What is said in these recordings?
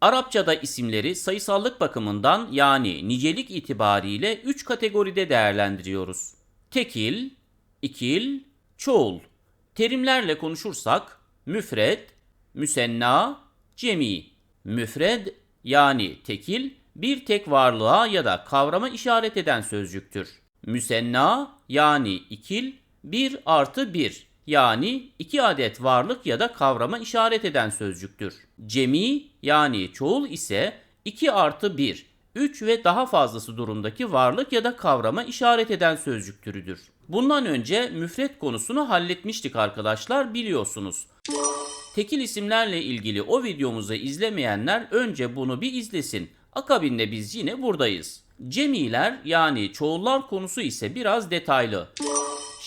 Arapçada isimleri sayısallık bakımından yani nicelik itibariyle 3 kategoride değerlendiriyoruz. Tekil, ikil, çoğul. Terimlerle konuşursak müfred, müsenna, cemi. Müfred yani tekil bir tek varlığa ya da kavrama işaret eden sözcüktür. Müsenna yani ikil bir artı bir yani iki adet varlık ya da kavrama işaret eden sözcüktür. Cemi yani çoğul ise 2 artı 1, 3 ve daha fazlası durumdaki varlık ya da kavrama işaret eden sözcük türüdür. Bundan önce müfret konusunu halletmiştik arkadaşlar biliyorsunuz. Tekil isimlerle ilgili o videomuzu izlemeyenler önce bunu bir izlesin. Akabinde biz yine buradayız. Cemiler yani çoğullar konusu ise biraz detaylı.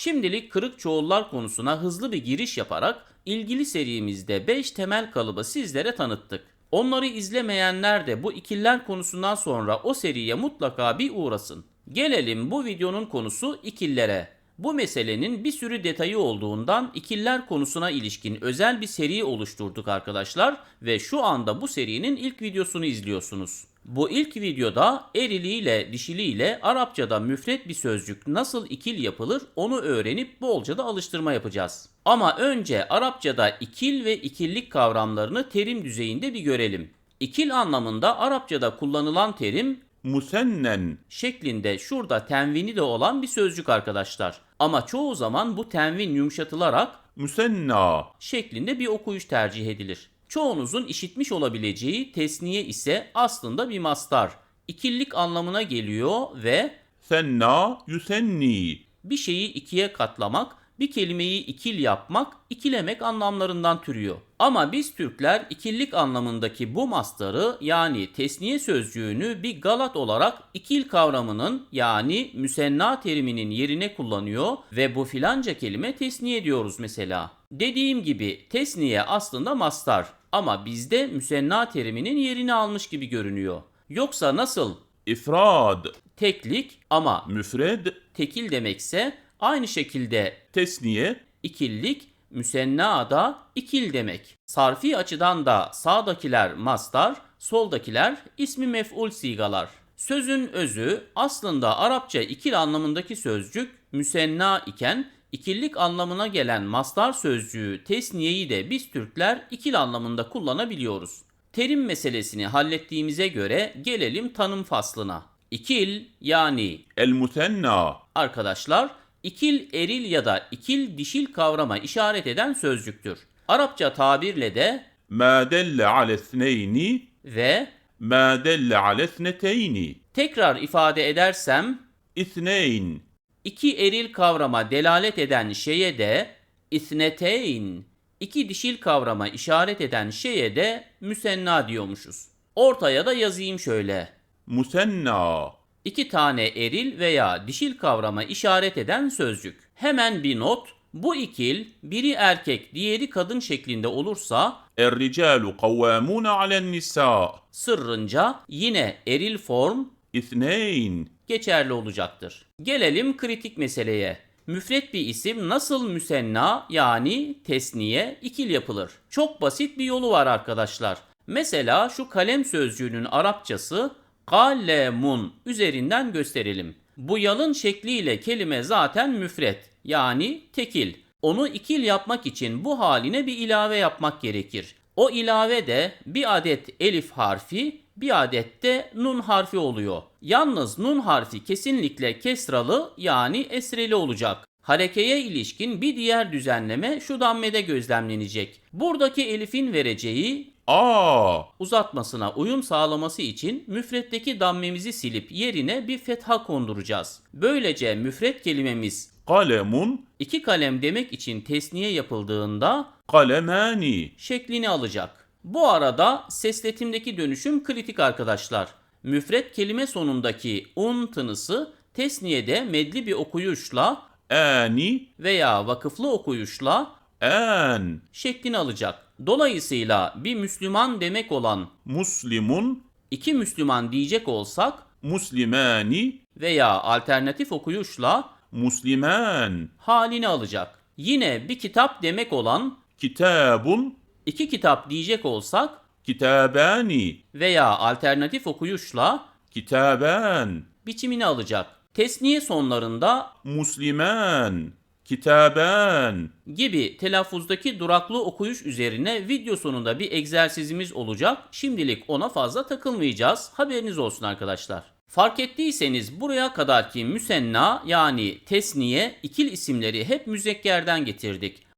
Şimdilik kırık çoğullar konusuna hızlı bir giriş yaparak ilgili serimizde 5 temel kalıbı sizlere tanıttık. Onları izlemeyenler de bu ikiller konusundan sonra o seriye mutlaka bir uğrasın. Gelelim bu videonun konusu ikillere. Bu meselenin bir sürü detayı olduğundan ikiller konusuna ilişkin özel bir seri oluşturduk arkadaşlar ve şu anda bu serinin ilk videosunu izliyorsunuz. Bu ilk videoda eriliyle dişiliyle Arapçada müfret bir sözcük nasıl ikil yapılır onu öğrenip bolca da alıştırma yapacağız. Ama önce Arapçada ikil ve ikillik kavramlarını terim düzeyinde bir görelim. İkil anlamında Arapçada kullanılan terim musennen, şeklinde şurada tenvini de olan bir sözcük arkadaşlar. Ama çoğu zaman bu tenvin yumuşatılarak musenna, şeklinde bir okuyuş tercih edilir. Çoğunuzun işitmiş olabileceği tesniye ise aslında bir mastar. İkillik anlamına geliyor ve senna, yusenni, bir şeyi ikiye katlamak, bir kelimeyi ikil yapmak, ikilemek anlamlarından türüyor. Ama biz Türkler ikillik anlamındaki bu mastarı yani tesniye sözcüğünü bir galat olarak ikil kavramının yani müsenna teriminin yerine kullanıyor ve bu filanca kelime tesniye diyoruz mesela. Dediğim gibi tesniye aslında mastar ama bizde müsenna teriminin yerini almış gibi görünüyor. Yoksa nasıl ifrad, teklik ama müfred, tekil demekse aynı şekilde tesniye, ikillik müsenna da ikil demek. Sarfi açıdan da sağdakiler mastar, soldakiler ismi mef'ul sigalar. Sözün özü aslında Arapça ikil anlamındaki sözcük müsenna iken ikillik anlamına gelen mastar sözcüğü tesniyeyi de biz Türkler ikil anlamında kullanabiliyoruz. Terim meselesini hallettiğimize göre gelelim tanım faslına. İkil yani el musenna, arkadaşlar ikil eril ya da ikil dişil kavrama işaret eden sözcüktür. Arapça tabirle de ma delle ale sneyni, ve ma delle ale sneteyni, tekrar ifade edersem isneyn, iki eril kavrama delalet eden şeye de isneteyn, iki dişil kavrama işaret eden şeye de müsenna diyormuşuz. Ortaya da yazayım şöyle. Musenna. İki tane eril veya dişil kavrama işaret eden sözcük. Hemen bir not. Bu ikil biri erkek diğeri kadın şeklinde olursa Er-ricalu kavvamuna alen nisa sırrınca yine eril form İthneyn geçerli olacaktır. Gelelim kritik meseleye. Müfret bir isim nasıl müsenna yani tesniye ikil yapılır? Çok basit bir yolu var arkadaşlar. Mesela şu kalem sözcüğünün Arapçası kalemun üzerinden gösterelim. Bu yalın şekliyle kelime zaten müfret yani tekil. Onu ikil yapmak için bu haline bir ilave yapmak gerekir. O ilave de bir adet elif harfi, bir adet de nun harfi oluyor. Yalnız nun harfi kesinlikle kesralı yani esreli olacak. Harekeye ilişkin bir diğer düzenleme şu dammede gözlemlenecek. Buradaki elifin vereceği a uzatmasına uyum sağlaması için müfretteki dammemizi silip yerine bir fetha konduracağız. Böylece müfret kelimemiz kalemun iki kalem demek için tesniye yapıldığında kalemani şeklini alacak. Bu arada sesletimdeki dönüşüm kritik arkadaşlar. Müfret kelime sonundaki un tınısı tesniyede medli bir okuyuşla ani veya vakıflı okuyuşla en şeklini alacak. Dolayısıyla bir Müslüman demek olan muslimun iki Müslüman diyecek olsak muslimani veya alternatif okuyuşla muslimen halini alacak. Yine bir kitap demek olan kitabun İki kitap diyecek olsak kitabani veya alternatif okuyuşla kitaben biçimini alacak. Tesniye sonlarında muslimen, kitaben gibi telaffuzdaki duraklı okuyuş üzerine video sonunda bir egzersizimiz olacak. Şimdilik ona fazla takılmayacağız. Haberiniz olsun arkadaşlar. Fark ettiyseniz buraya kadarki müsenna yani tesniye ikil isimleri hep müzekkerden getirdik.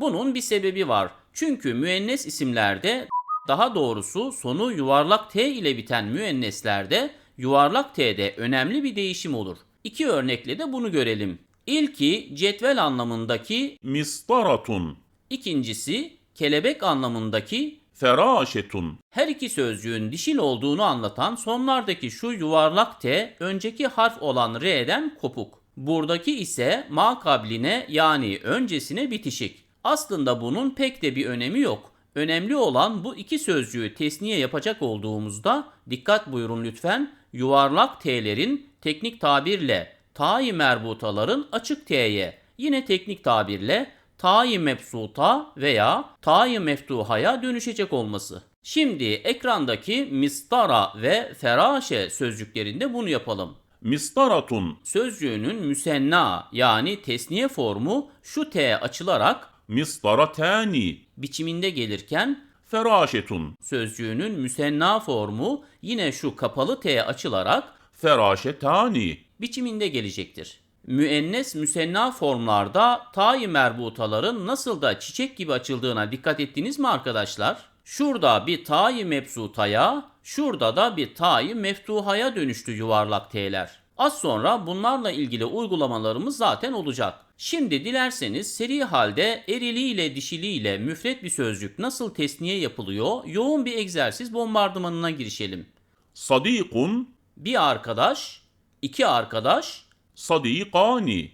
Bunun bir sebebi var. Çünkü müennes isimlerde daha doğrusu sonu yuvarlak T ile biten müenneslerde yuvarlak T'de önemli bir değişim olur. İki örnekle de bunu görelim. İlki cetvel anlamındaki mistaratun. İkincisi kelebek anlamındaki feraşetun. Her iki sözcüğün dişil olduğunu anlatan sonlardaki şu yuvarlak T önceki harf olan R'den kopuk. Buradaki ise makabline yani öncesine bitişik. Aslında bunun pek de bir önemi yok. Önemli olan bu iki sözcüğü tesniye yapacak olduğumuzda dikkat buyurun lütfen yuvarlak t'lerin teknik tabirle ta'i merbutaların açık t'ye yine teknik tabirle ta'i mebsuta veya ta'i meftuhaya dönüşecek olması. Şimdi ekrandaki mistara ve feraşe sözcüklerinde bunu yapalım. Mistaratun sözcüğünün müsenna yani tesniye formu şu t açılarak misdaratani biçiminde gelirken feraşetun sözcüğünün müsenna formu yine şu kapalı t'ye açılarak feraşetani biçiminde gelecektir. Müennes müsenna formlarda tayi merbutaların nasıl da çiçek gibi açıldığına dikkat ettiniz mi arkadaşlar? Şurada bir tayi mebsutaya, şurada da bir tayi meftuhaya dönüştü yuvarlak t'ler. Az sonra bunlarla ilgili uygulamalarımız zaten olacak. Şimdi dilerseniz seri halde eriliyle dişiliyle müfret bir sözcük nasıl tesniye yapılıyor yoğun bir egzersiz bombardımanına girişelim. Sadikun bir arkadaş, iki arkadaş, sadikani,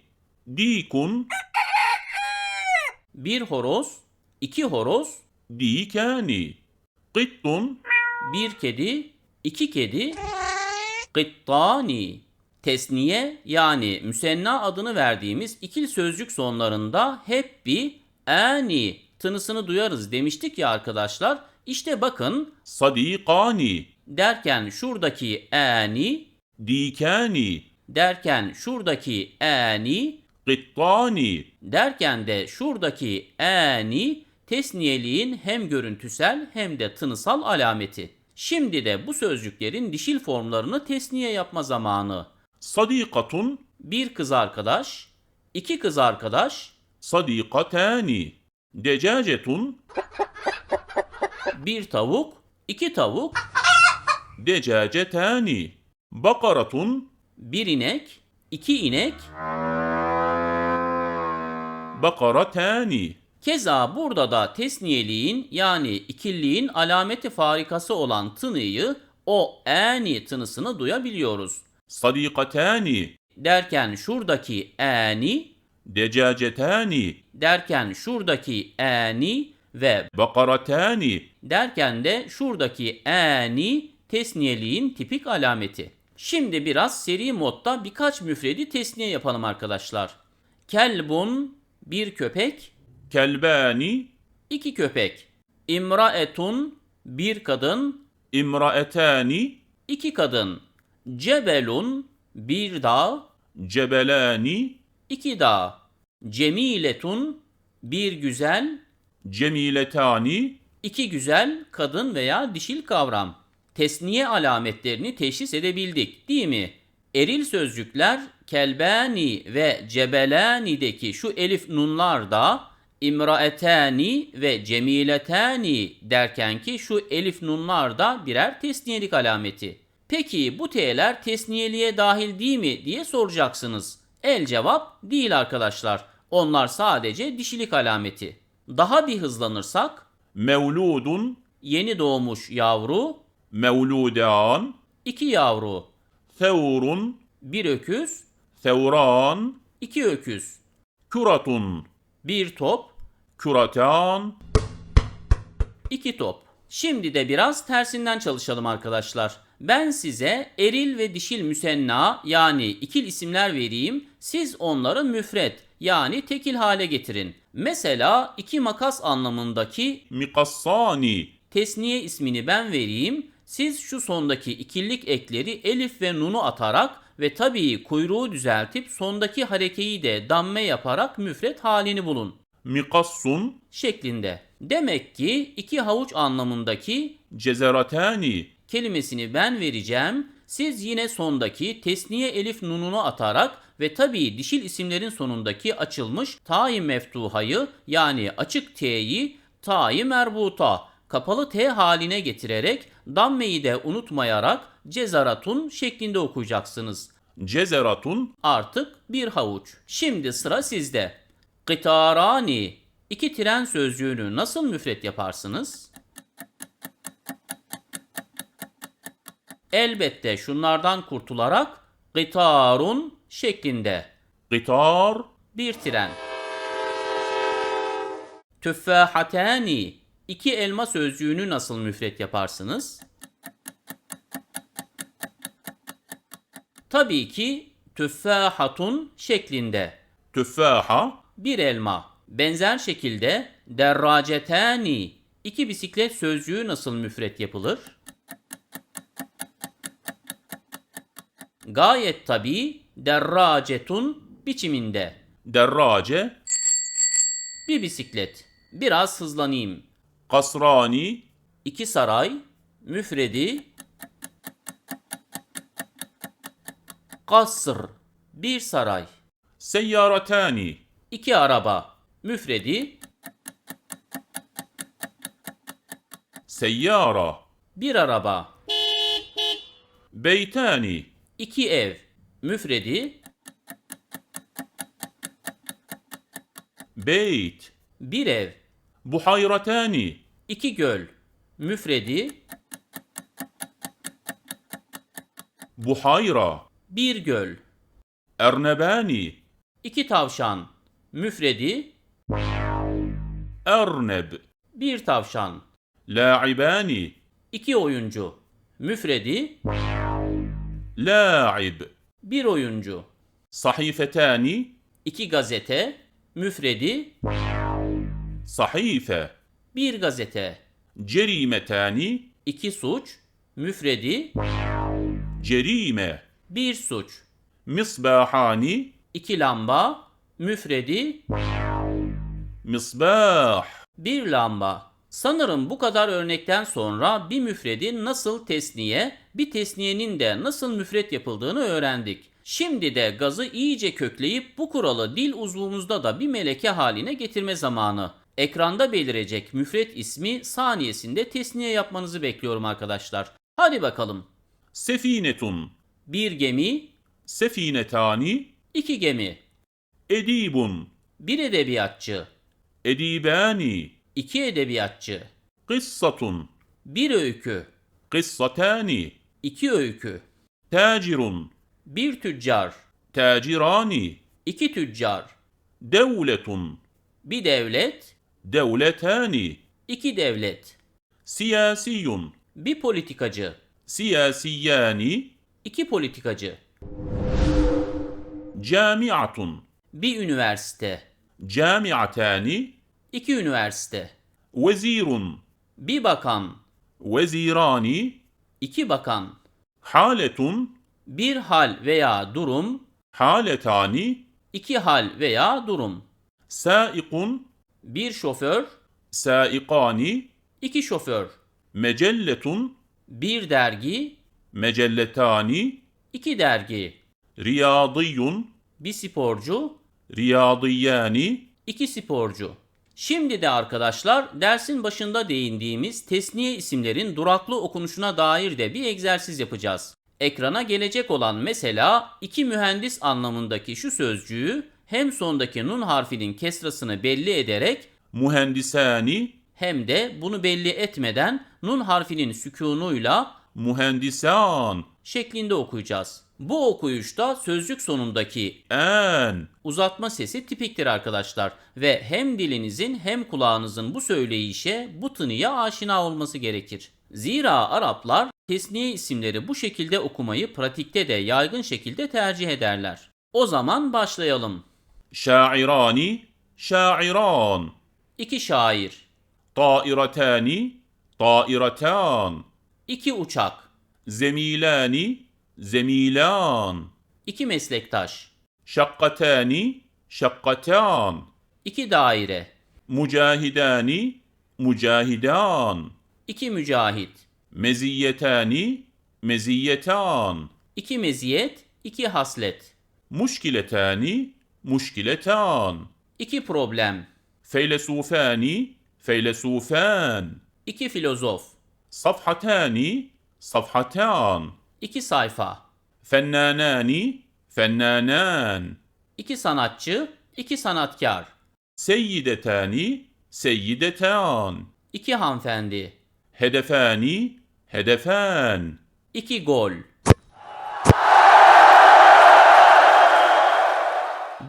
dikun. Bir horoz, iki horoz, dikani, qittun. Bir kedi, iki kedi, qittani tesniye yani müsenna adını verdiğimiz ikil sözcük sonlarında hep bir ani tınısını duyarız demiştik ya arkadaşlar. İşte bakın sadikani derken şuradaki ani dikani derken şuradaki ani qittani derken de şuradaki ani tesniyeliğin hem görüntüsel hem de tınısal alameti. Şimdi de bu sözcüklerin dişil formlarını tesniye yapma zamanı sadikatun. Bir kız arkadaş, iki kız arkadaş, sadikatani. Decacetun. Bir tavuk, iki tavuk, decacetani. Bakaratun. Bir inek, iki inek, bakaratani. Keza burada da tesniyeliğin yani ikilliğin alameti farikası olan tınıyı o eni tınısını duyabiliyoruz sadikatani derken şuradaki ani decacetani derken şuradaki ani ve bakaratani derken de şuradaki ani tesniyeliğin tipik alameti. Şimdi biraz seri modda birkaç müfredi tesniye yapalım arkadaşlar. Kelbun bir köpek. Kelbani iki köpek. İmraetun bir kadın. İmraetani iki kadın. Cebelun bir dağ, cebelani iki dağ, cemiletun bir güzel, cemiletani iki güzel kadın veya dişil kavram. Tesniye alametlerini teşhis edebildik değil mi? Eril sözcükler kelbani ve cebelani'deki şu elif nunlar da imraetani ve cemiletani derken ki şu elif nunlar da birer tesniyelik alameti. Peki bu T'ler tesniyeliğe dahil değil mi diye soracaksınız. El cevap değil arkadaşlar. Onlar sadece dişilik alameti. Daha bir hızlanırsak mevludun. yeni doğmuş yavru. Mevludan iki yavru. Seurun bir öküz. Seuran iki öküz. Küratun. Bir top. Küratan iki top. Şimdi de biraz tersinden çalışalım arkadaşlar ben size eril ve dişil müsenna yani ikil isimler vereyim. Siz onları müfret yani tekil hale getirin. Mesela iki makas anlamındaki mikassani tesniye ismini ben vereyim. Siz şu sondaki ikillik ekleri elif ve nunu atarak ve tabii kuyruğu düzeltip sondaki harekeyi de damme yaparak müfret halini bulun. Mikassun şeklinde. Demek ki iki havuç anlamındaki cezeratani kelimesini ben vereceğim. Siz yine sondaki tesniye elif nununu atarak ve tabii dişil isimlerin sonundaki açılmış ta'i meftuhayı yani açık t'yi ta'i merbuta kapalı t haline getirerek dammeyi de unutmayarak cezaratun şeklinde okuyacaksınız. Cezeratun artık bir havuç. Şimdi sıra sizde. Gıtarani iki tren sözcüğünü nasıl müfret yaparsınız? Elbette şunlardan kurtularak gıtarun şeklinde. Gıtar bir tren. Tüffahatani iki elma sözcüğünü nasıl müfret yaparsınız? Tabii ki tüffahatun şeklinde. Tüffaha bir elma. Benzer şekilde derracetani iki bisiklet sözcüğü nasıl müfret yapılır? gayet tabi derracetun biçiminde. Derrace bir bisiklet. Biraz hızlanayım. Kasrani iki saray müfredi kasr bir saray. Seyyaratani iki araba müfredi Seyyara bir araba. Beytani iki ev. Müfredi. Beyt. Bir ev. Buhayratani iki göl. Müfredi. Buhayra. Bir göl. Ernebani. İki tavşan. Müfredi. Erneb. Bir tavşan. La'ibani. İki oyuncu. Müfredi. La'ib. Bir oyuncu. Sahifetani. İki gazete. Müfredi. Sahife. Bir gazete. Cerimetani. İki suç. Müfredi. Cerime. Bir suç. Misbahani. İki lamba. Müfredi. Misbah. Bir lamba. Sanırım bu kadar örnekten sonra bir müfredin nasıl tesniye, bir tesniyenin de nasıl müfret yapıldığını öğrendik. Şimdi de gazı iyice kökleyip bu kuralı dil uzvumuzda da bir meleke haline getirme zamanı. Ekranda belirecek müfret ismi saniyesinde tesniye yapmanızı bekliyorum arkadaşlar. Hadi bakalım. Sefinetun. Bir gemi. Sefinetani. İki gemi. Edibun. Bir edebiyatçı. Edibani. İki edebiyatçı. Kıssatun. Bir öykü. Kıssatani. İki öykü. Tacirun. Bir tüccar. Tacirani. İki tüccar. Devletun. Bir devlet. Devletani. İki devlet. Siyasiyun. Bir politikacı. Siyasiyani. İki politikacı. Camiatun. Bir üniversite. Camiatani. İki üniversite. Vezirun. Bir bakan. Vezirani. İki bakan. Haletun. Bir hal veya durum. Haletani. İki hal veya durum. Saikun. Bir şoför. Saikani. İki şoför. Mecelletun. Bir dergi. Mecelletani. İki dergi. Riyadiyun. Bir sporcu. Riyadiyani. İki sporcu. Şimdi de arkadaşlar dersin başında değindiğimiz tesniye isimlerin duraklı okunuşuna dair de bir egzersiz yapacağız. Ekrana gelecek olan mesela iki mühendis anlamındaki şu sözcüğü hem sondaki nun harfinin kesrasını belli ederek mühendisani hem de bunu belli etmeden nun harfinin sükunuyla mühendisan şeklinde okuyacağız. Bu okuyuşta sözcük sonundaki en uzatma sesi tipiktir arkadaşlar ve hem dilinizin hem kulağınızın bu söyleyişe bu tınıya aşina olması gerekir. Zira Araplar tesniye isimleri bu şekilde okumayı pratikte de yaygın şekilde tercih ederler. O zaman başlayalım. Şairani, şairan. İki şair. Tairatani, tairatan. İki uçak zemilani, zemilan. İki meslektaş. Şakkatani, şakkatan. İki daire. Mücahidani, mücahidan. İki mücahit. Meziyetani, meziyetan. İki meziyet, iki haslet. Muşkiletani, muşkiletan. İki problem. Feylesufani, feylesufan. İki filozof. Safhatani, Safhatan. İki sayfa. Fennanani. Fennanan. İki sanatçı, iki sanatkar. Seyyidetani. Seyyidetan. İki hanımefendi. Hedefani. Hedefen. İki gol.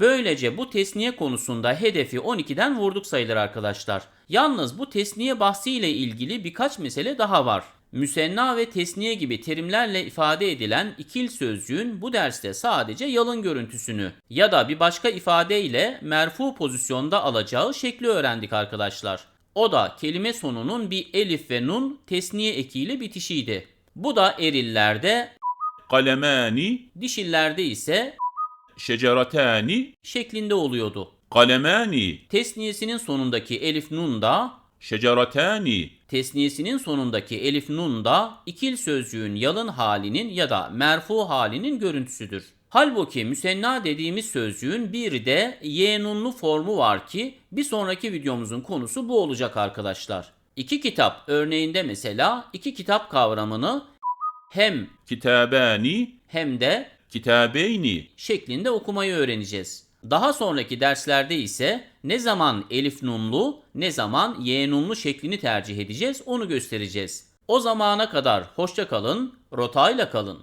Böylece bu tesniye konusunda hedefi 12'den vurduk sayılır arkadaşlar. Yalnız bu tesniye bahsiyle ilgili birkaç mesele daha var müsenna ve tesniye gibi terimlerle ifade edilen ikil sözcüğün bu derste sadece yalın görüntüsünü ya da bir başka ifadeyle merfu pozisyonda alacağı şekli öğrendik arkadaşlar. O da kelime sonunun bir elif ve nun tesniye ekiyle bitişiydi. Bu da erillerde kalemani, dişillerde ise şeceratani şeklinde oluyordu. Kalemani tesniyesinin sonundaki elif nun da şeceretani tesniyesinin sonundaki elif nun da ikil sözcüğün yalın halinin ya da merfu halinin görüntüsüdür. Halbuki müsenna dediğimiz sözcüğün bir de yenunlu formu var ki bir sonraki videomuzun konusu bu olacak arkadaşlar. İki kitap örneğinde mesela iki kitap kavramını hem kitabani hem de kitabeyni şeklinde okumayı öğreneceğiz. Daha sonraki derslerde ise ne zaman elif nunlu ne zaman y nunlu şeklini tercih edeceğiz onu göstereceğiz. O zamana kadar hoşça kalın, rotayla kalın.